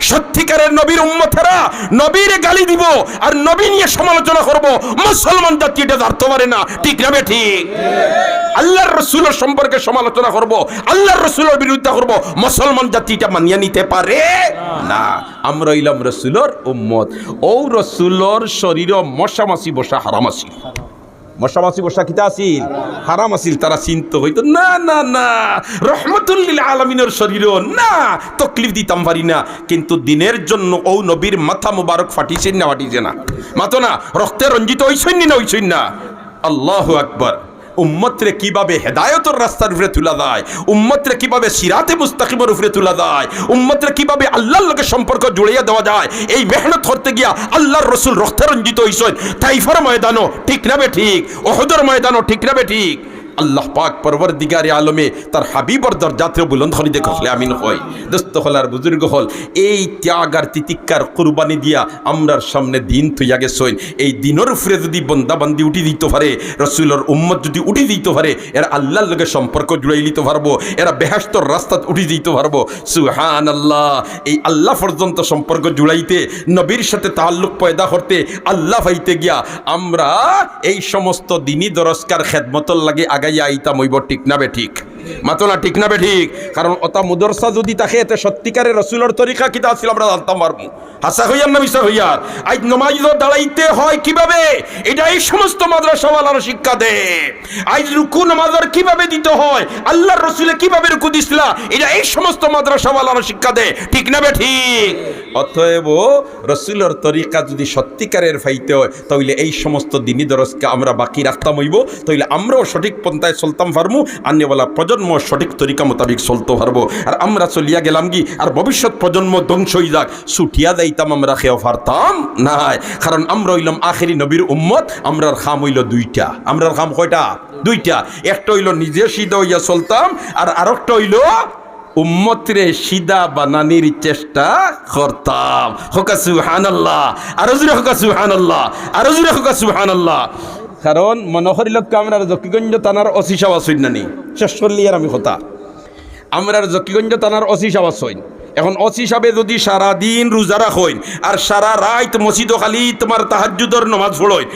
সত্যিকারের নবীর উম্মতেরা নবীর গালি দিব আর নবী নিয়ে সমালোচনা করব। মুসলমান জাতি এটা পারে না। ঠিক না ঠিক? আল্লাহর রসুলের সম্পর্কে সমালোচনা করব, আল্লাহর রসুলের বিরুদ্ধে করব। মুসলমান জাতি এটা মানিয়ে নিতে পারে না। আমরা ইলাম রসুলর উম্মত। ও রসুলর শরীর মশামাসি বসা হারামাসি মশামাসি বসা কিতা আসিল হারাম আসিল তারা চিন্ত হইতো, না না না রহমতুল্লিল আলমিনের শরীর না, তকলিফ দিতাম পারি না। কিন্তু দিনের জন্য ও নবীর মাথা মুবারক ফাটিছেন না, ফাটিছে না। মাতো না, রক্তে রঞ্জিত হইছেন না না। আল্লাহ আকবর। উম্মতরে কীভাবে হেদায়তর রাস্তার উপরে তুলা দেয়? উম্মতরে কীভাবে সিরাতে মুস্তাকিমের উপরে তুলা দেয়? উম্মতরে কীভাবে আল্লাহর লোকের সম্পর্ক জুড়িয়ে দেওয়া যায়? এই মেহনত করতে গিয়া আল্লাহর রসুল রক্তে রঞ্জিত হইছেন। তাইফার ময়দানও ঠিক না বে ঠিক, ওহদর ময়দানও ঠিক না বে ঠিক। আল্লাহ পাক পরবর দিগারে আলমে তার হাবিবর দরজাত্রে বুলন্দ হলি দেখো আমিন হয় দোস্ত হল আর বুজুর্গ হল, এই ত্যাগ আর তিতিক্ষার কুরবানি দিয়া আমরার সামনে দিন থইয়া গেছইন। এই দিনের উপরে যদি বন্দাবান্দি উঠি দিতে পারে, রসুলের উম্মত যদি উঠি দিতে পারে, এরা আল্লাহর লগে সম্পর্ক জুড়াই দিতে পারব, এরা বেহাস্তর রাস্তাত উঠি দিতে পারব। সুহান আল্লাহ এই আল্লাহ পর্যন্ত সম্পর্ক জুড়াইতে, নবীর সাথে তাল্লুক পয়দা করতে, আল্লাহ পাইতে গিয়া আমরা এই সমস্ত দিনই দরস্কার খেদমতর লাগে আগাইয়া আইতাম হইব, ঠিক না বে ঠিক? মাতো না ঠিক না ঠিক? কারণ অতা মুদরসা যদি তাকে এতে সত্যিকারের রসুলের তরিকা কিতা ছিল, আমরা জানতাম পারব। হাসা হইয়ার না মিশা হইয়ার? আজ নমাজ দাঁড়াইতে হয় কীভাবে? এটা এই সমস্ত মাদ্রাসাওয়ালার শিক্ষা দে। আজ রুকু নামাজের কীভাবে দিতে হয়? আল্লাহর রসুলে কীভাবে রুকু দিছিলা? এটা এই সমস্ত মাদ্রাসাওয়ালার শিক্ষা দে। ঠিক না বে ঠিক? অতএব রসুলের তরিকা যদি সত্যিকারের ফাইতে হয়, তাহলে এই সমস্ত দিনী দরজকে আমরা বাকি রাখতাম হইব, তাহলে আমরাও সঠিক পন্থায় চলতাম পারব আন্যওয়ালা প্রজন্ম সঠিক তরিকা মোতাবিক চলতে পারব আর আমরা চলিয়া গেলাম কি? আর ভবিষ্যৎ প্রজন্ম ধ্বংস হয়ে যাক। ছুটিয়া যাইতাম আমরা খেয়ে পারতাম নাই। কারণ আমরা হইলাম আখেরি নবীর উম্মত, আমরার খাম হইল দুইটা। আমরার খাম কয়টা? দুইটা। একটা হইল নিজে সিদ্ধ হইয়া চলতাম, আর আরেকটা হইল উম্মতরে সিদা বানানির চেষ্টা করতাম। হোকা সুহান আল্লাহ আরও জুড়ে হোকা সুহান আল্লাহ কারণ মনোহরি লোককে আমরা জকিগঞ্জ তানার অসিসাব আসইন নানি। শেষ করলি আর আমি হতা আমরার জকিগঞ্জ তানার অসিসাব আসইন এখন অসি হিসাবে যদি সারা দিন রোজা রাখইন আর সারা রাত মসজিদ খালি তোমার তাহাজ্জুদর নমাজ পড়ইন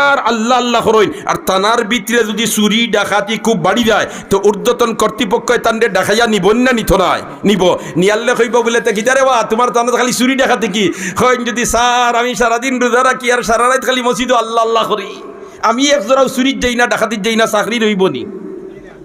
আর আল্লাহ আল্লাহ করইন আর তানার ভিতরে যদি চুরি, ডাকাতি খুব বাড়ি যায়, তো ঊর্ধ্বতন কর্তৃপক্ষ তান্ডে ডাকাইয়া নিব না নিত নাই নিব। নিয়াল্লে কইব বলে তে কিতারে বা, তোমার তানা খালি চুরি, ডাকাতি কি? হইন যদি স্যার, আমি সারাদিন রোজা রাখি, আর সারা রাত খালি মসজিদ আল্লাহ আল্লাহ করি। আমি একজোড়াও চুরির যাই না ডাকাতির যাই না চাকরি রইব নি।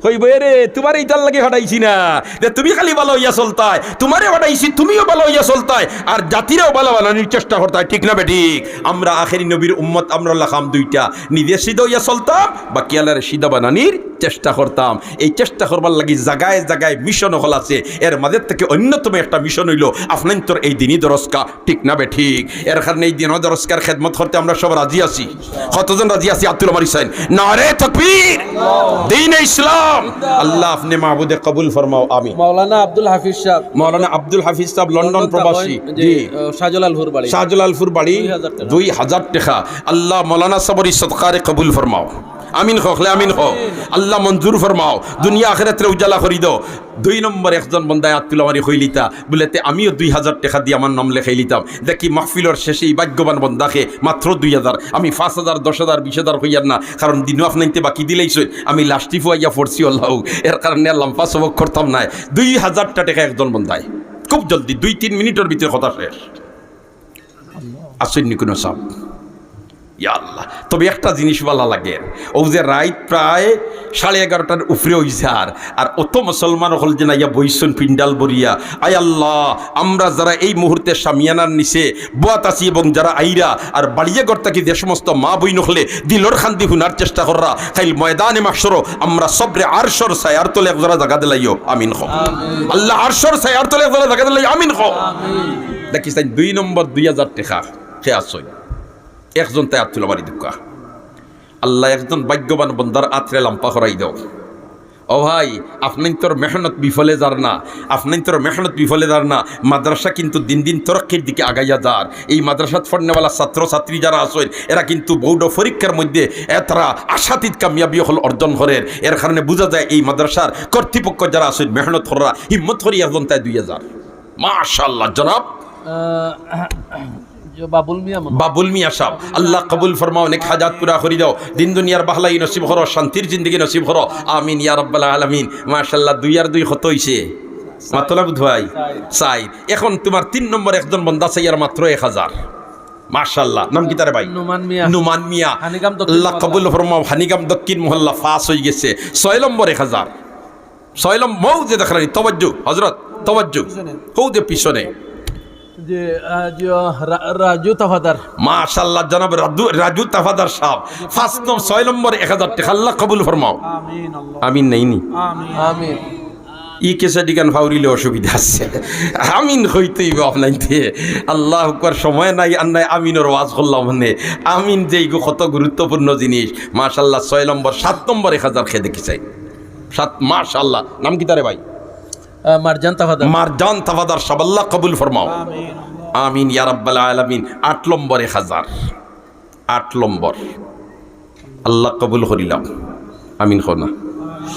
হইব রে তোমার এইটার লাগে হটাইছি না। যে তুমি খালি ভালো হইয়া চলতায় তোমারে হটাইছি তুমিও ভালো হইয়া চলতায় আর জাতিরাও ভালো বানানোর চেষ্টা করতায় ঠিক না বেঠিক আমরা আখেরি নবীর উম্মত, আমরা লাখাম দুইটা। নিজে সিধা হইয়া চলতাম বা কিয়ালার সিধা বানানির চেষ্টা করতাম। এই চেষ্টা করবার লাগি জায়গায় জায়গায় মিশন হল আছে। এর মাঝের থেকে অন্যতম একটা মিশন হইল আপনার তোর এই দিনই দরস্কা ঠিক না বে ঠিক? এর কারণে এই দিন দরস্কার খেদমত করতে আমরা সব রাজি আছি। কতজন রাজি আছি আব্দুল মারিসাইন না রে তকবীর! দিন ইসলাম! আল্লাহ আপনি মাহবুদে কবুল ফরমাও আমি মাওলানা আব্দুল হাফিজ আব্দুল হাফিজ সাহেব লন্ডন প্রবাসী। জি। শাহজালালপুর বাড়ি। শাহজালালপুর বাড়ি দুই হাজার টাকা। আল্লাহ মৌলানা সাবরি সৎকারে কবুল ফরমাও। আমিন হকলে আমিন হক। আল্লাহ মঞ্জুর ফরমাও। দুনিয়া আখেরাতে উজালা করি দাও দুই নম্বর একজন বন্দায় আত্মুল আমারি হইলিতা বলেতে, আমিও দুই হাজার টাকা দিয়ে আমার নাম লেখাই লিতাম। দেখি মাহফিলর শেষে এই ভাগ্যবান বন্দাকে মাত্র দুই হাজার। আমি পাঁচ হাজার, দশ হাজার, বিশ হাজার হইয়ার না। কারণ দিনও আপনাইতে বাকি দিলেইছই আমি লাস্টি ফুয়াইয়া পড়ছি, আল্লাহ। এর কারণে লম্পা সবক করতাম না দুই হাজারটা টাকা একজন বন্দায়। খুব জলদি, দুই, তিন মিনিটের ভিতরে কথা শেষ। আসেননি কোনো সব ইয়া আল্লাহ তবে একটা জিনিস বলা লাগে ও যে রাইত প্রায় সাড়ে এগারোটার উপরে হইছে আর। আর অত মুসলমান হল যে না ইয়া বৈশন পিন্ডাল বরিয়া। আয় আল্লাহ আমরা যারা এই মুহূর্তে সামিয়ানার নিচে বাত আছি এবং যারা আইরা আর বাড়িয়ে গড়তাকি যে সমস্ত মা বই নহলে দিলর খান্দি হুনার চেষ্টা কররা খাইল ময়দানে মাসর আমরা সবরে আরশর সায়ার তোলে একজোড়া জাগা দিলাইও আমিন খ আল্লাহ আরশর সায়ার তোলে একজোড়া জাগা দিলাই আমিন খ দেখিস দুই নম্বর দুই হাজার টাকা সে আসই একজন তাই আত্মুল মারি দুঃখা আল্লাহ একজন ভাগ্যবান বন্দার আত্রে লাম্পা হরাই দাও। ও ভাই আপনি তোর মেহনত বিফলে যার না আপনি তোর মেহনত বিফলে যার না, মাদ্রাসা কিন্তু দিন দিন তরক্ষের দিকে আগাইয়া যার। এই মাদ্রাসাত পড়নেওয়ালা ছাত্রছাত্রী যারা আসেন এরা কিন্তু বৌড পরীক্ষার মধ্যে তারা আশাতীত কামিয়াবি হল অর্জন করেন। এর কারণে বোঝা যায় এই মাদ্রাসার কর্তৃপক্ষ যারা আসেন মেহনত হররা হিম্মত হরিয়া তাই দুই হাজার। মাশাল্লাহ জনাব। বাবুল মিয়া সাহ। আল্লাহ কবুল ফরমাও অনেক হাজাত পুরা করি দাও। দিন দুনিয়ার বাহলাই নসিব হরো শান্তির জিন্দগি নসিব হরো আমিন ইয়া রব্বাল আলামিন। মাশাল্লাহ দুই আর দুই কত হইছে। মাতলা বুধবাই চাই এখন তোমার তিন নম্বর একজন বন্দা চাই আর মাত্র এক হাজার। মাশাল্লাহ নাম কি তারে ভাই? নুমান মিয়া। আল্লাহ কবুল ফরমাও হানিগাম দক্ষিণ মহল্লা ফাঁস হয়ে গেছে। ছয় নম্বর এক হাজার। ছয় নম্বর মৌ যে দেখানি তবাজ্জু হজরত তবাজ্জু। হৌ যে পিছনে। যে জনাব ছয় কবুল আমিন নাইনি ই অসুবিধা আছে। আমিন হইতেই আল্লাহ সময় নাই আর নাই আমিনের ওয়াজ করলাম মানে আমিন যে কত গুরুত্বপূর্ণ জিনিস। মাশাল্লাহ ছয় নম্বর সাত নম্বর এক হাজার খেয়ে দেখি চাই। সাত মাশাল্লাহ নাম কি তারে ভাই? মারজান তফাদার। মারজান তাফাদার সাহেব আল্লাহ কবুল ফরমাও। আমিন। ইয়া রাব্বাল আলামিন। আট নম্বর এক হাজার আট নম্বর। আল্লাহ কবুল করিলাম। আমিন খোনা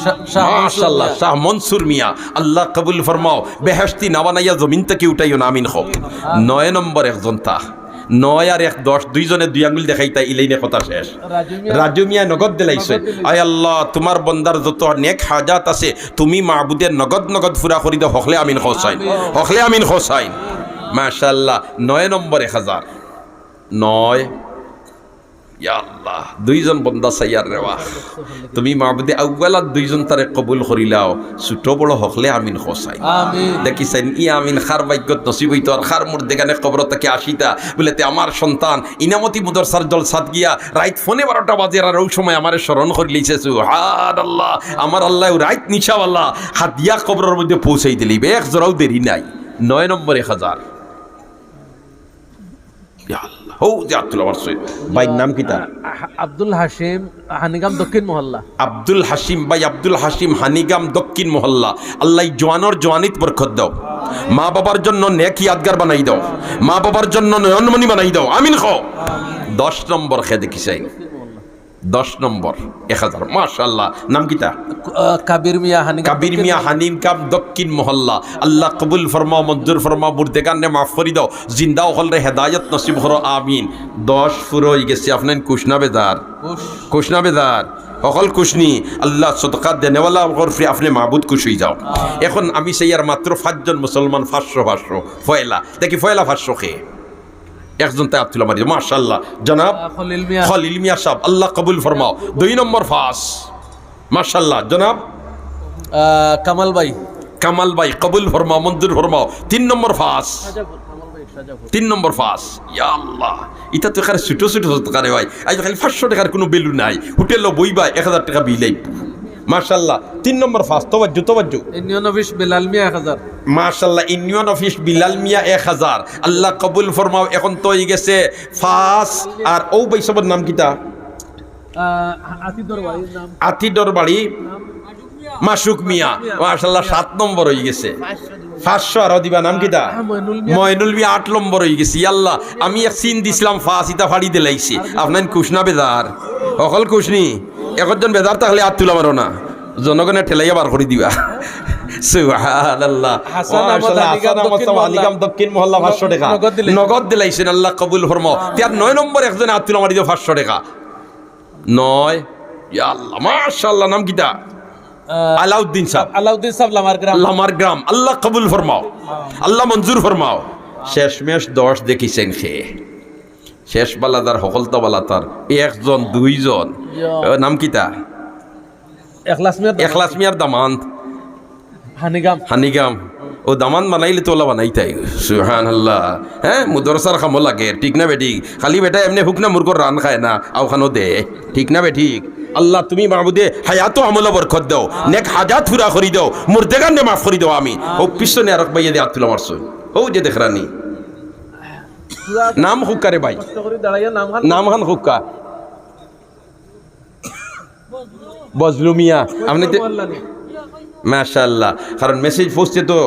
শা- শাহ মাশাল্লাহ শাহ মনসুর মিয়া আল্লাহ কবুল ফরমাও। বেহেশতি না বানাইয়া জমিন থেকে উঠাইও না আমিন হোক নয় নম্বর একজন তা। নয় আর এক দশ দুইজনে দুই আঙুল দেখাই তাই ইলাইনে কথা শেষ। রাজু মিয়া নগদ দিলাইছে। আয় আল্লাহ তোমার বন্দার যত নেক হাজাত আছে তুমি মাহবুদের নগদ নগদ ফুরা করি দে হকলে আমিন হোসাইন। হকলে আমিন হোসাইন। মাশাল্লাহ নয় নম্বর এক হাজার। নয় আল্লাহ দুইজন বন্দা সাইয়ার রেওয়া তুমি মাহবুদে আউ্বালা দুইজন তারে কবুল করিলাও ছোট বড় হকলে আমিন আমিন। দেখিছেন ই আমিন খার ভাগ্যত নসিব হইতো আর খার মোর দেখানে কবর থেকে আসিতা বলে তে আমার সন্তান ইনামতি মুদরসার জল সাত গিয়া রাইত ফোনে বারোটা বাজে আর ওই সময় আমার স্মরণ করে লিছে হার আল্লাহ। আমার আল্লাহ রাইত নিশা আল্লাহ। হাত দিয়া কবরের মধ্যে পৌঁছাই দিলি এক জোরাও দেরি নাই। নয় নম্বর এক হাজার আল্লাহ, আব্দুল আমার সৈয়দ। ভাই নাম কি তার? আব্দুল হাসিম হানিগাম দক্ষিণ মহল্লা। আব্দুল হাসিম ভাই আব্দুল হাসিম হানিগাম দক্ষিণ মহল্লা। আল্লাহ জোয়ানোর জোয়ানিত বরকত দাও। মা বাবার জন্য নেক ইয়াদগার বানাই দাও। মা বাবার জন্য নয়নমণি বানাই দাও। আমিন দশ নম্বর খে দেখি চাই দশ নম্বর এক হাজার। মাশাল্লাহ নাম কিতা কাবির মিয়া হানিগাম কাবির মিয়া হানিম কাম দক্ষিণ মহল্লা। আল্লাহ কবুল ফরমাও মঞ্জুর ফরমাও মুর্দেগানে মাফ করি দাও। জিন্দাও হলরে হেদায়ত নসিব হর আমিন। দশ ফুরো হয়ে গেছে আপনার কুশনা বেদার কুশনা বেদার অকল কুশনি আল্লাহ সদকা দেনেওয়ালা গরফে আপনি মাহবুদ খুশ হয়ে যাও। এখন আমি সেই আর মাত্র পাঁচজন মুসলমান ফাঁসশো ফাঁসশো ফয়লা। দেখি ফয়লা ফাঁসশো খেয়ে একজন তাই আব্দুল্লাহ মারি মাশাল্লাহ জনাব খলিল মিয়া। সাহেব আল্লাহ কবুল ফরমাও। দুই নম্বর ফাঁস। মাশাল্লাহ জনাব? কামাল ভাই। কামাল ভাই কবুল ফরমাও মঞ্জুর ফরমাও। তিন নম্বর ফাঁস। তিন নম্বর ফাঁস। ইয়া আল্লাহ। ইটা তো এখানে ছোটো ছোটো ভাই আজ খালি পাঁচশো টাকার কোনো বেলু নাই। হোটেল বইবা এক হাজার টাকা বিলাই মার্শাল্লাহ তিন নম্বর ফাঁস তোবাজ্জু তোবাজ্জু ইউনিয়ন অফিস বিলাল মিয়া এক হাজার। মার্শাল্লাহ ইউনিয়ন অফিস বিলাল মিয়া এক হাজার। আল্লাহ কবুল ফরমাও এখন তো হয়ে গেছে ফাঁস। আর ও বৈশবের নাম কিতা? আতি বাড়ির নাম। আতিডর বাড়ি মাসুক মিয়া। মার্শাল্লাহ সাত নম্বর হয়ে গেছে। পাঁচশো আর দিবা নাম কিতা। ময়নুল মিয়া। আট নম্বর হয়ে গেছি। আল্লাহ আমি এক সিন দিছিলাম ফাঁস ইতা ফাড়ি দিলাইছি আপনার কুশনা বেদার অকল কুশনি একজন বেদার তাহলে আর তুলা মারো না। জনগণে ঠেলাইয়া বার করে দিবা। নগদ দিলাইছেন। আল্লাহ কবুল ফরমাও তার নয় নম্বর একজনে আর তুলা মারি দিও পাঁচশো টাকা। নয়। আল্লাহ মাশাআল্লাহ নাম কিতা আলাউদ্দিন সাহেব। আলাউদ্দিন সাহেব লামার গ্রাম। লামার গ্রাম। আল্লাহ কবুল ফরমাও। আল্লাহ মঞ্জুর ফরমাও। শেষমেশ দশ দেখিছেন সে। শেষ বালাদার সকলতা বালাতার একজন দুইজন। নাম কিতা এখলাস মিয়ার দামান্ত হানিগাম। হানিগাম। ও দামান বানাইলে তো ওলা বানাই তাই সুহান আল্লাহ হ্যাঁ মুদরসার খামো লাগে। ঠিক না বেঠিক খালি বেটা এমনি হুক না মুরগর রান খায় না, আওখানো দে। ঠিক না বেঠিক আল্লাহ, তুমি মাহবুদে হায়াতো আমল বরকত দাও। নেক হাজাত ফুরা করি দাও। মুর্দেগান মাফ করি দাও আমি। ও পিছনে আর বাইয়ে দে আতুলা মারছো। ও যে দেখরানি নাম ভাই কষ্ট করে দাঁড়াইয়া নাম খান হুক্কা। বজলু মিয়া। আপনি। মাশাল্লাহ কারণ মেসেজ পৌঁছতে তো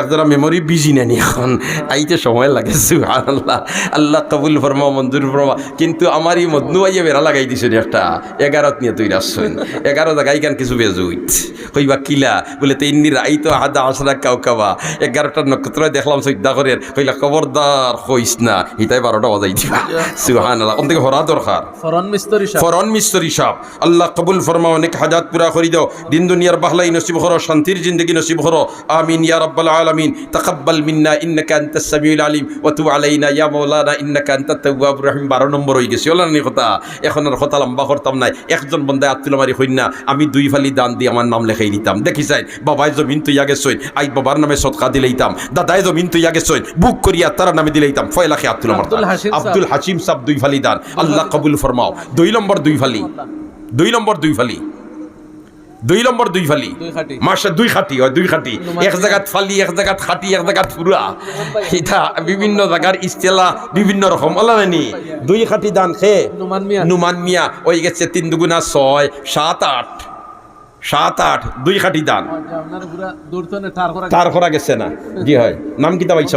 একজনা মেমোরি বিজি নেনি এখন আইতে সময় লাগে সুবহানাল্লাহ। আল্লাহ কবুল ফরমা মঞ্জুর ফরমা কিন্তু আমার এই মদনু আইয়া বেড়া লাগাই দিছে একটা। এগারোত নিয়ে তুই আসছেন এগারো জায়গায় কেন কিছু বেজুইত কইবা কিলা? বলে তো ইন্নি রাই তো হাদা আসরা কাউ কাবা। এগারোটা নক্ষত্র দেখলাম সৈদ্যা করে কইলা খবরদার কইস না। হিতাই বারোটা বাজাই দিবা। সুবহানাল্লাহ। ওন থেকে হরা দরকার। ফরন মিস্তরি ফরন মিস্তরি সাহ আল্লাহ কবুল ফর্মা অনেক হাজাত পুরা করি দাও। দিন দুনিয়ার বাহলাই নসিব করো শান্তির জিন্দগি নসিব করো আমিন ইয়া রাব্বাল আলামিন। তাকাব্বাল মিন্না ইন্নাকা আনতাস সামিউল আলিম। ওয়া তুব আলাইনা ইয়া মাওলানা ইন্নাকা আনতাত তাওয়াবুর রহিম। 12 নম্বর হয়ে গেছে। ওলা নি কথা? এখন আর কথা লম্বা করতাম নাই। একজন বন্দায় আত্মুল মারি হইন না। আমি দুই ফালি দান দিয়ে আমার নাম লেখাই দিতাম দেখি চাই বাবাই জমিন তুই আগে সইন। আই বাবার নামে সদকা দিলেইতাম। দাদাই জমিন তুই আগে সইন। বুক করিয়া তার নামে দিলেইতাম। ফয়লাখে হাশিম সাহেব। আব্দুল হাসিম সাহ দুই ফালি দান। আল্লাহ কবুল ফরমাও। দুই নম্বর দুই ফালি। দুই নম্বর দুই ফালি। দুই নম্বর দুই ফালি। মাসে দুই খাটি হয় দুই খাটি। এক জায়গাত ফালি এক জায়গাত খাটি এক জায়গাত ফুরা। এটা বিভিন্ন জায়গার ইস্তেলা বিভিন্ন রকম নানি দুই খাটি দান খে নুমান মিয়া। ওই গেছে তিন দুগুণা ছয় সাত আট। সাত আট দুই খাটি দান। আচ্ছা, তার করা গেছে। না। জি হয়? নাম কিতা পাইছ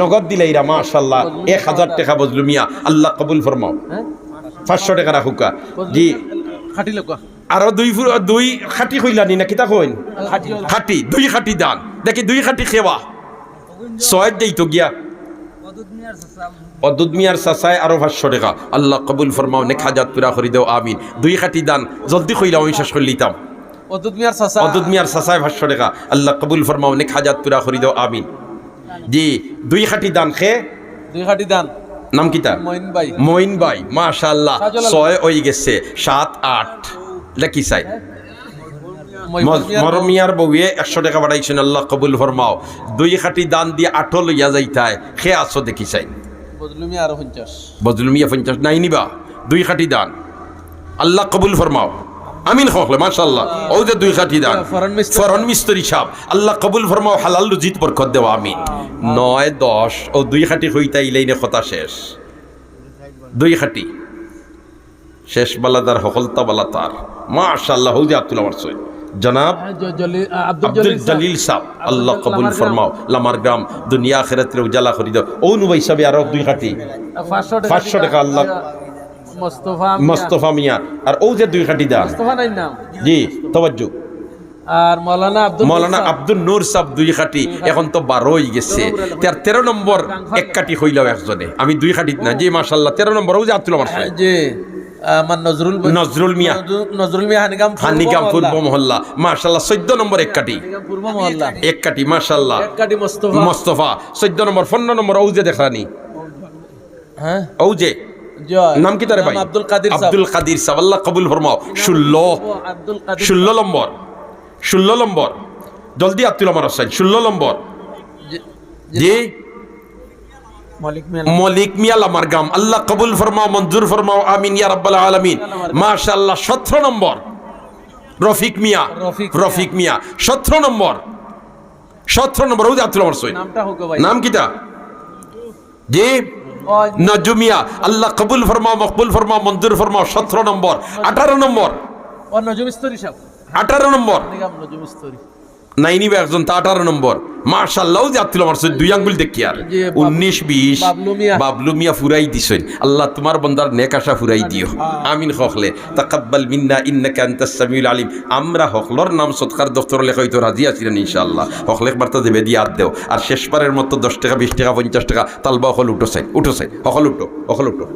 নগদ দিলে দিলেইরা মাশাল্লাহ এক হাজার টাকা বজলু মিয়া আল্লাহ কবুল ফরমাও। হ্যাঁ? পাঁচশো টাকা রাখুকা জি। খাটি লোক আরও দুই দুই খাটি কইলানি না কিতা কইন? খাটি দুই খাটি দান। দেখি দুই খাটি খেওয়া ছয় দেই তো গিয়া। মিয়ার চাচাই আরও পাঁচশো টাকা। আল্লাহ কবুল ফরমাও নেক হাজাত পুরা করি দেও আমিন। দুই খাটি দান জলদি কইলাম আমি শেষ করে লিতাম। অদ্ভুত মিয়ার চাচা। অদ্দুত মিয়ার চাচাই পাঁচশো টাকা। আল্লাহ কবুল ফরমাও নেক হাজাত পুরা করি দেও আমিন। জি দুই খাটি দান খে? দুই খাটি দান। নাম কিতা মইন ভাই। মইন ভাই আলম। ছয় হয়ে গেছে সাত আট। লেখি চাই? মইন মিয়ার মরমিয়ার বউয়ে একশো টাকা বাড়াইছেন আল্লাহ কবুল ফরমাও দুই খাটি দান দিয়ে আঠো লইয়া যাইতায় খে আসো দেখি চাই। বদলু মিয়া পঞ্চাশ নাই নিবা। দুই খাটি দান। আল্লাহ কবুল ফরমাও আমিন হকলে মাশাল্লাহ ও যে দুই খাটি দান। ফরন মিস্ত্রি। সাহ আল্লাহ কবুল ফরমাও হালাল রুজিত বরকত দেওয়া আমিন। নয় দশ ও দুই খাটি হইতা ইলাইনে কথা শেষ। দুই খাটি। শেষ বালাদার হকলতা বালাতার মাশাল্লাহ হৌদি আব্দুল আমার সই। জনাব জ- আ, আব্দুল জলিল। সাহ আল্লাহ কবুল ফরমাও। লামার গ্রাম দুনিয়া আখেরাতের উজালা করি দাও। ও নুবাই সাহেব আরও দুই গ্রাম। পাঁচশো টাকা আল্লাহ। মোস্তফা মিয়া। আর ও যে দুই নাই নাম? জি তবাজ্জু। আর মৌলানা আব্দুল মৌলানা আব্দুল নূর সাহ দুই খাটি। এখন তো বারোই গেছে। তার তেরো নম্বর এক কাটি হইলাও একজনে। আমি দুই খাটিত না জি মাশাল্লাহ তেরো নম্বর ও যে আব্দুল আমার জি। আমার নজরুল নজরুল মিয়া। নজরুল- মিয়া হানিগাম হানিকাম পূর্ব মহল্লা। চোদ্দ নম্বর এক কাটি পূর্ব মহল্লা। এক কাটি মাশাল্লাহ এক কাটি মোস্তফা। মোস্তফা চোদ্দ নম্বর পনেরো নম্বর ও দেখানি। হ্যাঁ? নাম কি তারে ভাই? আব্দুল কাদির আব্দুল কাদির সাহেব আল্লাহ কবুল ফরমাও। ষোলো। ষোলো নম্বর। ষোলো নম্বর। জলদি আব্দুল আমার হোসেন ষোলো নম্বর। জি। মালিক মিয়া মলিক মিয়াল আমার গাম। আল্লাহ কবুল ফরমাও মঞ্জুর ফরমাও আমিন ইয়া রাব্বাল আলামিন। মাশাআল্লাহ 17 নম্বর। রফিক মিয়া রফিক মিয়া। 17 নম্বর। 17 নম্বর ওই আব্দুল আমার সই নামটা হোক ভাই। নাম কিটা? জি? নজুমিয়া আল্লাহ কবুল ফরমাও মকবুল ফরমাও মঞ্জুর ফরমাও 17 নম্বর। 18 নম্বর। ও নজুম ইস্তরি সাহেব 18 নম্বর নাইনিবে একজন তা আঠারো নম্বর। মার্শাল্লাহ যে আত্মীয় আমার দুই আঙ্গুল দেখি আর। উনিশ বিশ। বাবলু মিয়া। ফুরাই দিছেন। আল্লাহ তোমার বন্দার নেক আশা ফুরাই দিও। আমিন হকলে। তাকাব্বাল মিন্না ইন্নাকা আনতাস সামিউল আলিম। আমরা হকলর নাম সৎকার দফতর লেখা হইতো রাজি আছিলেন ইনশাআল্লাহ। হকলেক বার্তা দেবে দিয়ে আদ দেও। আর শেষবারের মতো দশ টাকা বিশ টাকা পঞ্চাশ টাকা তালবা হকল উঠো সাই উঠো সাই হকল উঠো হকল উঠো।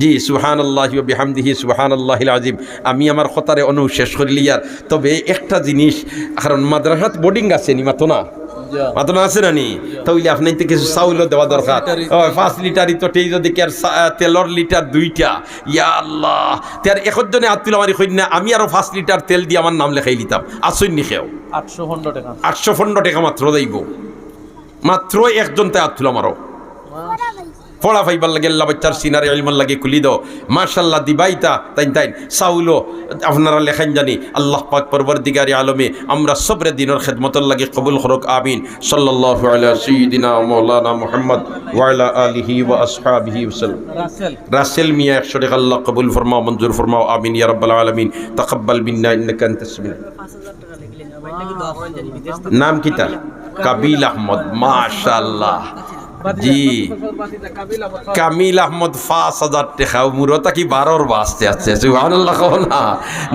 জি সুহান আল্লাহ বিহামদিহি সুহান আল্লাহ আজিম আমি আমার খতারে অনু শেষ করিলি আর তবে একটা জিনিস কারণ মাদ্রাসাত বোর্ডিং আছে নি মাতো না? মাতো না আছে না নি? তাহলে আপনার তো কিছু চাউলও দেওয়া দরকার। পাঁচ লিটারই তো। তেই যদি কি আর তেলর লিটার দুইটা। ইয়া আল্লাহ। তার একজনে আত্মীয় আমার কন্যা আমি আরও পাঁচ লিটার তেল দিয়ে আমার নাম লেখাই লিতাম। আসুন নি খেও। আটশো পনেরো টাকা। আটশো পনেরো টাকা মাত্র দেইব মাত্র একজন তাই আত্মীয় আমারও পড়া ফাইবার লাগে আল্লাহ বাচ্চার সিনারে ইলমার লাগে খুলি দাও। মার্শাল্লাহ দিবাইতা তাইন তাইন। চাউলো আপনারা লেখান জানি আল্লাহ পাক পরবর দিগারি আলমে আমরা সবরে দিনের খেদমতর লাগে কবুল খরক আমিন। মাওলানা মুহাম্মদ ওয়া আলিহি ওয়া আসহাবিহি ওয়াসাল্লাম। রাসেল। মিয়া একশো টাকা আল্লাহ কবুল ফরমাও মঞ্জুর ফরমাও আমিন ইয়া রাব্বাল আলামিন। তাকাব্বাল মিন্না ইন্নাকা আনতাস নাম কি তার? কাবিল আহমদ মাশাল্লাহ জি। কামিল আহমদ পাঁচ হাজার টাকা মুরতা কি বারোর বাঁচতে না।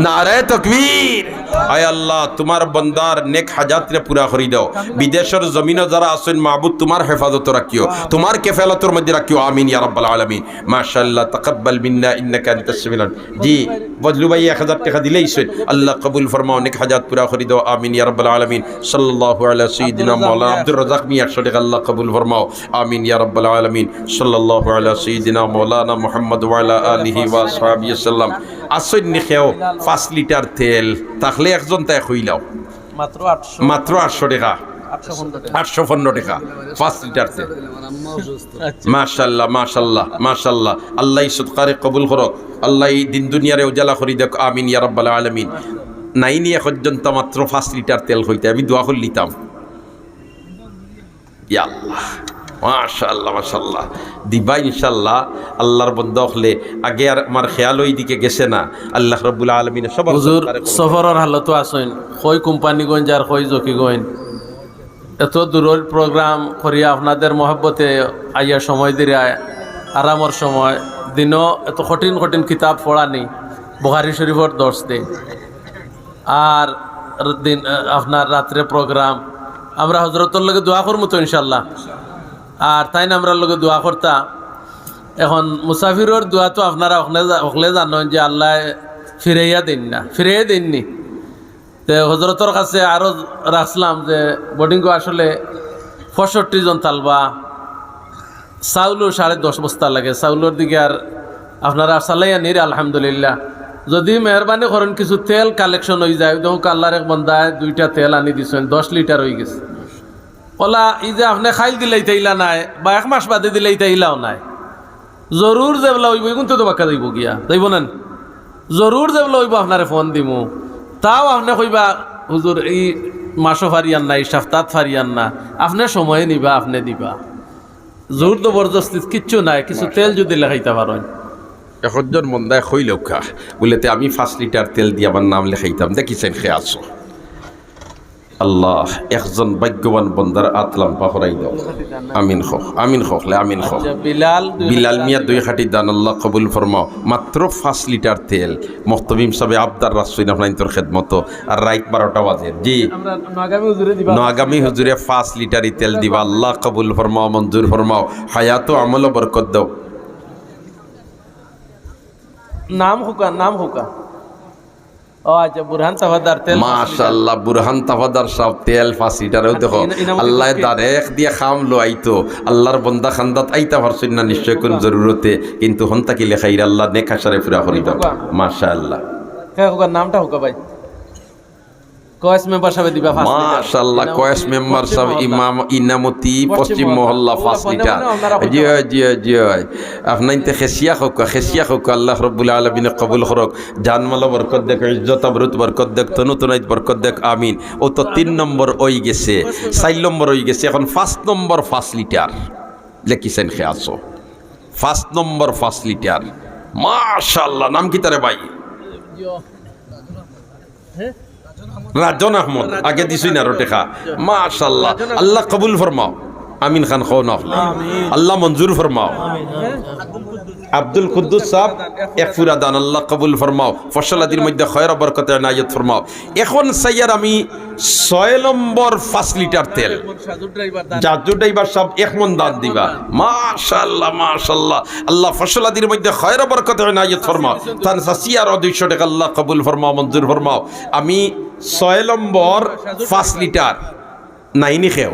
নারে তকবীর। আয় আল্লাহ তোমার বন্দার নেক হাজাতরে পুরা করি দাও। বিদেশের জমিনও যারা আছেন মাহবুদ তোমার হেফাজত রাখিও। তোমার কেফালতর মধ্যে রাখিও। আমিন ইয়া রাব্বাল আলামিন। মাশাআল্লাহ তাকাব্বাল মিন্না ইন্নাকা আনতাস সামিউল জি বজলু ভাই। এক হাজার টাকা দিলেই সই আল্লাহ কবুল ফরমাও নেক হাজাত পুরা করি দাও। আমিন ইয়া রাব্বাল আলামিন। সাল্লাল্লাহু আলা সাইয়্যিদিনা মাওলানা আব্দুর রাজ্জাক মি 100 টাকা আল্লাহ কবুল ফরমাও। আমিন ইয়া রাব্বাল আলামিন। সাল্লাল্লাহু আলা সাইয়্যিদিনা মাওলানা মুহাম্মদ ওয়া আলা আলিহি ওয়া আসইন নিখেও 5 লিটার তেল। তাহলে একজন তাই কইলাও মাত্র আটশো মাত্র 800 টাকা। আটশো টাকা। আটশো পনেরো টাকা। পাঁচ লিটার তেল। আচ্ছা। মাশাল্লাহ মাশাল্লাহ মাশাল্লাহ আল্লাহ সৎকারে কবুল করক। আল্লাহ দিন দুনিয়ারে উজালা করি দেখ। আমিন ইয়া রাব্বাল আলামিন। নাই নিয়ে পর্যন্ত মাত্র পাঁচ লিটার তেল হইতে। আমি দোয়া করে নিতাম আল্লাহ। মাশাল্লাহ মাশাল্লাহ দিবা ইনশাল্লাহ আল্লাহর বন্ধ হলে আগে আর আমার খেয়াল ওই দিকে গেছে না। আল্লাহ রব্বুল আলমিন সবার হুজুর সফরের হালতো আসেন কই কোম্পানি গঞ্জ আর কই জকি গইন এত দূরের প্রোগ্রাম করিয়া আপনাদের মহব্বতে আইয়া সময় দিয়ে আরামর সময়। দিনও এত কঠিন কঠিন কিতাব পড়া নেই। বুহারি শরীফর দর্শ দেই আর দিন আপনার রাত্রে প্রোগ্রাম। আমরা হজরতর লগে দোয়া করব তো ইনশাল্লাহ আর তাই না আমরা লগে দোয়া করতাম এখন মুসাফিরের দোয়া তো আপনারা হকলে জানেন যে আল্লাহ ফিরাইয়া দিন না। ফিরাইয়া দিননি তে হজরতর কাছে আরও রাখলাম যে বোর্ডিংকে আসলে পঁয়ষট্টি জন তালবা। চাউলও সাড়ে দশ বস্তা লাগে। চাউলের দিকে আর আপনারা চালাইয়া নির, আলহামদুলিল্লাহ। যদি মেহরবানি করেন, কিছু তেল কালেকশন হয়ে যায়। দেখুন আল্লাহর এক বন্ধায় দুইটা তেল আনি দিছেন, দশ লিটার হয়ে গেছে। কলা ই যে আপনি খাইল দিলেই তাইলা নাই বা এক মাস বাদে দিলেই তাইলাও নাই। জরুর যে বলা হইব কিন্তু তো বাক্কা যাইব গিয়া। যাইব না জরুর যে বলা হইব আপনারে ফোন দিমু। তাও আপনি কইবা হুজুর এই মাসও ফারিয়ান নাই সপ্তাহ ফারিয়ান না। আপনি সময়ে নিবা আপনি দিবা। জোর জবরদস্তি কিচ্ছু নাই কিছু তেল যদি লেখাইতে পারেন। একজন মন্দায় খই লক্ষা বলেতে আমি পাঁচ লিটার তেল দিয়ে আমার নাম লেখাইতাম দেখিছেন খে আছো আল্লাহ একজন ভাগ্যবান বন্দার আতলাম পাহরাই দাও। আমিন খোক আমিন খোকলে আমিন খোক আচ্ছা, বিলাল বিলাল মিয়া দুই খাটি দান আল্লাহ কবুল ফরমাও। মাত্র পাঁচ লিটার তেল। মখতবিম সাহেব আবদার রাসুইন আপনার তোর খেদমতো। আর রাইত বারোটা বাজে। জি। আমরা আগামী হুজুরে দিবা। আগামী হুজুরে পাঁচ লিটারই তেল দিবা। আল্লাহ কবুল ফরমাও মঞ্জুর ফরমাও। হায়াতো আমল বরকত দাও। নাম হুকা নাম হুকা। ও আচ্ছা বুরহান তাফাদার তেল মাশাল্লাহ বুরহান তাফাদার সব তেল পাঁচ লিটারেও দেখো আল্লাহ করতে- দারেক দিয়ে খাম লো আইতো। আল্লাহর বন্দা খান্দাত আইতা পারছেন না নিশ্চয় কোন জরুরতে কিন্তু পুরা নামটা হুকা ভাই? কয়েস মেম্বার সাহেব দিবা ফার্স্ট মাশাল্লাহ কয়েস মেম্বার সাহেব ইমাম ইনামতি পশ্চিম মহল্লা। মনে লিটার জি জি জি আপনার ইনতে খেসিয়া হোক খেসিয়া হোক আল্লাহ রব্বুল আলমিনে কবুল করক। জানমালা বরকত দেখ ইজ্জত আবরুত বরকত দেখ তনুতনাইত বরকত দেখ আমিন। ও তো তিন নম্বর ওই গেছে চার নম্বর ওই গেছে এখন পাঁচ নম্বর পাঁচ লিটার লেখিছেন খে আসো পাঁচ নম্বর পাঁচ লিটার মাশাল্লাহ নাম কি তারে ভাই? রাজন আহমদ আগে দিছুই না রোটেখা। মাশাল্লাহ আল্লাহ কবুল ফরমাও। আমিন খান খাও না আল্লাহ মঞ্জুর ফরমাও। আব্দুল কুদ্দুস সাহ এক ফুরাদান আল্লাহ কবুল ফরমাও। ফসলাদির মধ্যে খয়রা বরকতের নায়ত ফরমাও। এখন সাইয়ার আমি ছয় নম্বর পাঁচ লিটার তেল। জাজু ড্রাইভার সব এক মন দান দিবা। মাশাল্লাহ মাশাল্লাহ আল্লাহ ফসলাদির মধ্যে খয়রা বরকতের নায়ত ফরমাও। তান সাসিয়ারও দুইশো টাকা আল্লাহ কবুল ফরমাও, মঞ্জুর ফরমাও। আমি ছয় নম্বর পাঁচ লিটার নাইনি খেও।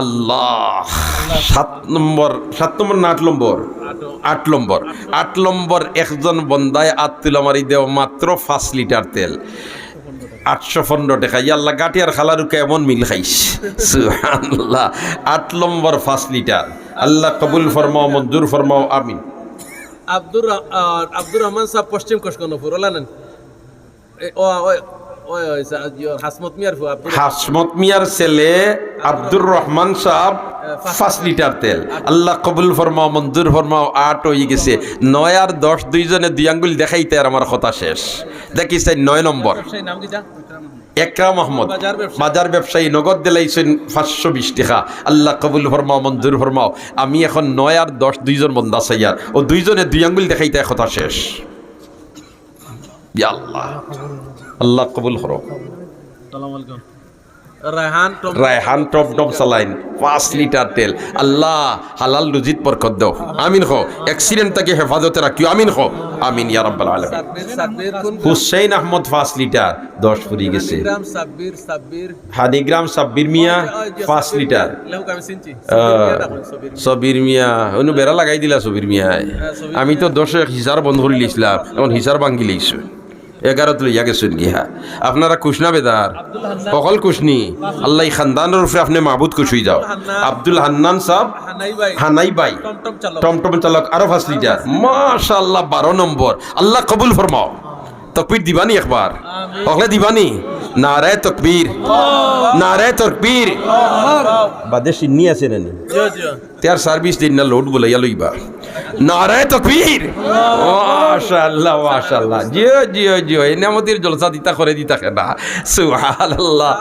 আল্লাহ। সাত নম্বর সাত নম্বর না আট নম্বর? আট নম্বর। আট নম্বর একজন বন্দায় আট তুলা মারি দেও মাত্র পাঁচ লিটার তেল। আটশো পনেরো টাকা। ইয়াল্লা গাটিয়ার খালারু কেমন মিল খাইস? সুবহানাল্লাহ। আট নম্বর পাঁচ লিটার। আল্লাহ কবুল ফরমাও, মঞ্জুর ফরমাও, আমিন। আব্দুর আব্দুর রহমান সাহেব পশ্চিম কসকনপুর ওলা নেন। হাসমত মিয়ার ছেলে আব্দুর রহমান সাহেব পাঁচ লিটার। তেল। আল্লাহ কবুল ফরমাও মঞ্জুর ফরমাও আট হয়ে গেছে। নয় আর দশ দুইজনে দুই আঙ্গুল দেখাইতে আর আমার কথা শেষ। নয় নম্বর। একরাম আহমদ। বাজার ব্যবসায়ী। নগদ দিলাইছেন পাঁচশো বিশ টাকা। আল্লাহ কবুল ফরমাও মঞ্জুর ফরমাও। আমি এখন নয় আর দশ দুইজন বন্ধা চাইয়ার ও দুইজনে দুই আঙ্গুল দেখাইতে কথা শেষ। আল্লাহ আল্লাহ কবুল আলাইকুম। রায়হান টপ টপ চালাইন পাঁচ লিটার তেল। আল্লাহ হালাল রুজিত বরকত দাও। আমিন খো অ্যাক্সিডেন্ট তাকে হেফাজতে রাখিও। আমিন খো আমিন ইয়া রাব্বাল আলামিন। হুসাইন আহমদ পাঁচ লিটার দশ ফুরি গেছে। গ্রাম সাব্বির সাব্বির। হানিগ্রাম সাব্বির মিয়া পাঁচ লিটার। সবির মিয়া অনু বেড়া লাগাই দিলা সবির মিয়ায়। আমি তো দশে হিসার বন্ধ করে লিছিলাম এখন হিসার ভাঙ্গি লিখছো এগারোত ইয়াকে গেছেন গিয়া। আপনারা কুশনা বেদার? সকল কুশনি আল্লাহ খানদানের উপরে আপনি মাহবুদ কুশুই যাও। আব্দুল হান্নান সাহ হানাই বাই। টমটম চালক আরও ফাঁস লিটার মাশাল্লাহ বারো নম্বর। আল্লাহ কবুল ফরমাও। তকবির দিবানি একবার। অকলে দিবানি? নারায় তকবীর। নারায় তকবীর। বাদে সিন্নি আছে না তার সার্ভিস দিন না লোড বলে গেল ইবা নারায় তকবীর। মাশাআল্লাহ মাশাআল্লাহ। জিও জিও জিও। এনে আমাদের জলসা দিতা করে দিতা কেন? সুবহানাল্লাহ।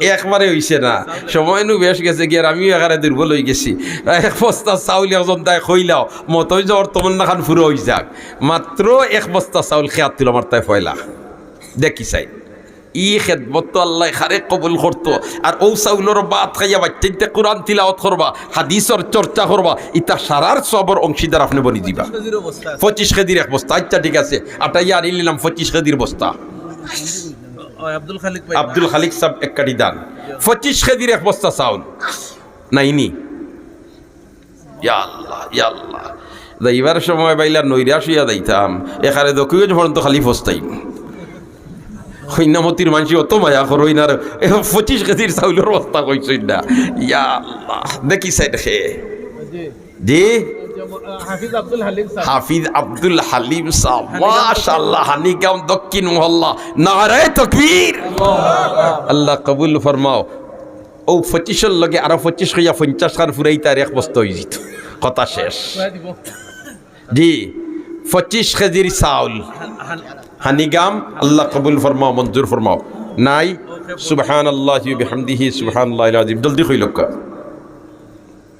একবারে হইছে না। সময় নু বেশ গেছে কি আর আমিও একারে দুর্বল হয়ে গেছি। এক বস্তা চাউল একজন তাই খইলাও মতই জ্বর তোমার না খান ফুরো হই যাক। মাত্র এক বস্তা চাউল খেয়াত তুলো আমার তাই ফয়লা। দেখি চাই। ই খেদমত তো আল্লাহ খারে কবুল করতো। আর ও চাউলর বাদ খাইয়া বাচ্চাইতে কোরআন তিলাওয়াত করবা হাদিসর চর্চা করবা ইতা সারার সবর অংশীদার আপনি বনি দিবা। পঁচিশ এক বস্তা আচ্ছা ঠিক আছে। আটাই আর নিলাম পঁচিশ খেদির বস্তা। আব্দুল খালিক এক কাটি দান। পঁচিশ এক বস্তা চাউল। নাইনি আল্লাহ আল্লাহ। এইবার সময় বাইলা নৈরাশ হইয়া যাইতাম। এখানে দক্ষিণ পর্যন্ত খালি ফস্তাইম হৈনামতির মানুষ অত মায়া করই না পঁচিশ কেজির চাউলের বস্তা কইছই না ইয়া আল্লাহ দেখিছে দেখে জি হাফিজ আব্দুল হালিম সাহ মাশাআল্লাহ হানিগাম দক্ষিণ মহল্লা নারায় তকবীর আল্লাহ কবুল ফরমাও ও পঁচিশের লগে আরও পঁচিশ হইয়া পঞ্চাশ খান ফুরাই তার এক বস্তা হয়ে যেত কথা শেষ জি পঁচিশ কেজির চাউল হানিগাম আল্লাহ কবুল ফরমাও মঞ্জুর ফরমাও। নাই সুবহান আল্লাহ বিহামদিহি সুবহান আল্লাহ আজিম জলদি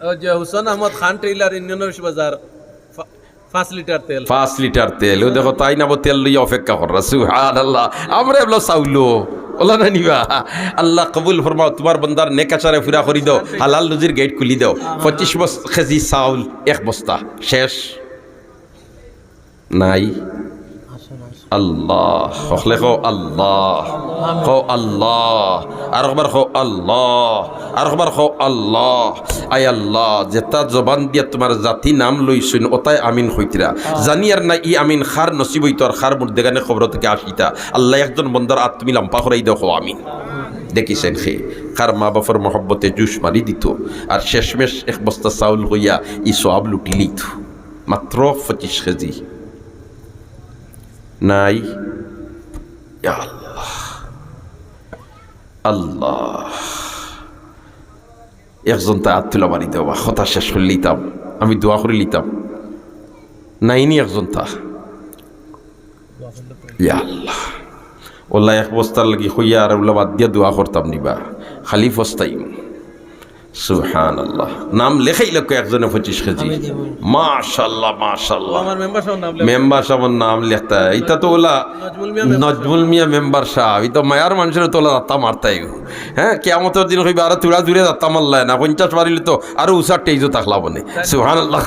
ও যে হুসেন আহমদ খান টেইলার ইন্ডিয়ান বাজার পাঁচ লিটার তেল। পাঁচ লিটার তেল। ও দেখো তাই না তেল লইয়া অপেক্ষা করা সুহান আল্লাহ আমরা এগুলো চাউলো। ওলা না নিবা। আল্লাহ কবুল ফরমাও তোমার বন্দার নেকাচারে ফুরা করি দাও। হালাল লুজির গেট খুলি দাও। পঁচিশ বস কেজি চাউল এক বস্তা। শেষ। নাই। আল্লাহ। আল্লাহ। আল্লাহ। আল্লাহ। আল্লাহ। আয় আল্লাহ যেটা জবান দিয়া জাতি নাম আমিন জানি ই আমিন আল্লাহ একজন তুমি লাম্পা দেখিছেন কার মা বাপর মহব্বতে জুস মারি দিত। আর শেষমেশ এক বস্তা চাউল হইয়া ই সব লুটি লিত। মাত্র পঁচিশ কেজি। নাই। আল্লাহ। আল্লাহ। একজন তা আত্মুলা মারি দেওয়া কথা শেষ করে লিতাম। আমি দোয়া করে লিতাম। নাইনি একজন তা। ইয়া আল্লাহ। ওলা এক বস্তার লাগি হইয়া আর ওলা বাদ দিয়া দোয়া করতাম নিবা। খালি ফস্তাইম সুহান আল্লাহ নাম লেখাই লোক একজনে পঁচিশ কেজি। মাশাল্লাহ মাশাল্লাহ মেম্বার সাহেব নাম লেখতা এটা তো ওলা নজমুল মিয়া মেম্বার সাহেব। এটা মায়ার মানুষের তোলা দাত্তা মারতাই হ্যাঁ কেমতের দিন আরও দূরে দাত্তা মারলাই না। পঞ্চাশ বাড়িলে তো আরও উষার টেইজও থাকলা বনে। সুহান আল্লাহ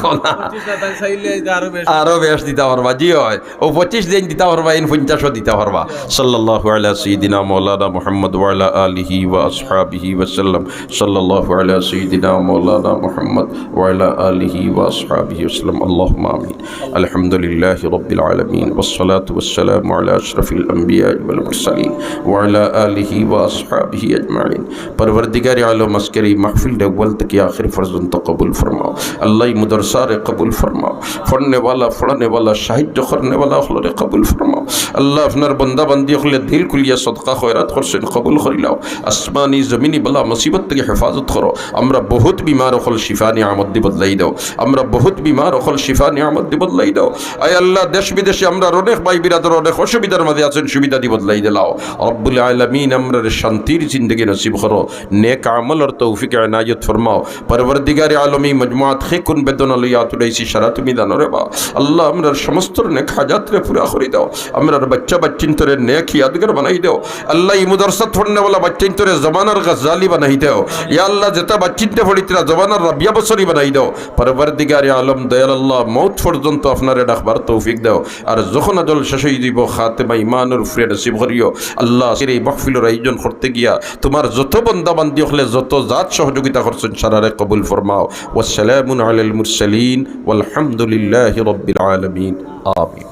আরও বেশ। দিতে পারবা জি হয়। ও পঁচিশ দিন দিতে পারবা ইন পঞ্চাশও দিতে পারবা। সাল্লাল্লাহু আলা সাইয়্যিদিনা মাওলানা মুহাম্মদ ওয়া আলা আলিহি ওয়া আসহাবিহি ওয়া সাল্লাম সাল্লাল্লাহু سيدنا مولانا محمد وعلى آله وأصحابه وسلم. اللهم آمين. الحمد لله رب العالمين والصلاة والسلام على أشرف الأنبياء والمرسلين وعلى آله وأصحابه أجمعين. پروردگار عالم اسکری محفل دول تك آخر فرزن تقبل فرما. الله مدرسار قبول فرماؤ পড়নে ওয়ালা ফড়ানে ওয়ালা সাহায্য করনে ওয়ালা হলরে قبول فرما. الله আপনার بندہ بندی خل دل খুলিয়া صدقہ خیرات خرسن قبول করিলাও آسمانی زمینی بلا مصیبت تک حفاظت خرو আমরা বহুত বিমার হল শিফা নিয়ামত দি বদলাই দাও। আমরা বহুত বিমার হল শিফা নিয়ামত দি বদলাই দাও। আয় আল্লাহ দেশ বিদেশে আমরা অনেক ভাই বিরাদর, অনেক অসুবিধার মাঝে আছেন, সুবিধা দি বদলাই দিলাও। রব্বুল আলমিন আমরা শান্তির জিন্দগি নসিব করো। নেক আমল আর তৌফিক এনায়ত ফরমাও। পরবর্দিগার আলমী মজমুয়াত খে কুন বেদনা লইয়া সারা তুমি দানো রে বা। আল্লাহ আমরার সমস্ত নেক হাজাতরে পুরা করে দাও। আমরার বাচ্চা বাচ্চিন্তরে নেক ইয়াদগার বানাই দাও। আল্লাহ ই মুদরসাত ফড়নে वाला বাচ্চিন্তরে জমানার গাজালি বানাই দাও। ইয়া আল্লাহ, যেটা বাচ্চিন্তে ফড়িতরা জমানার রাবিয়া বছরই বানাই দাও পরবর্দিগার আলম দয়াল আল্লাহ মৌত পর্যন্ত আপনারে ডাকবার তৌফিক দাও আর যখন আজল শেষ হয়ে দিব, খাতেমা ইমানুর ফ্রে নসিব করিও আল্লাহ এই মহফিলের আয়োজন করতে গিয়া তোমার যত বন্দা বান্দি হলে যত জাত সহযোগিতা করছেন সারারে কবুল ফরমাও ওয়াসালামুন আলাল মুরসালিন, ওয়ালহামদুলিল্লাহি রাব্বিল আলামিন। আমিন।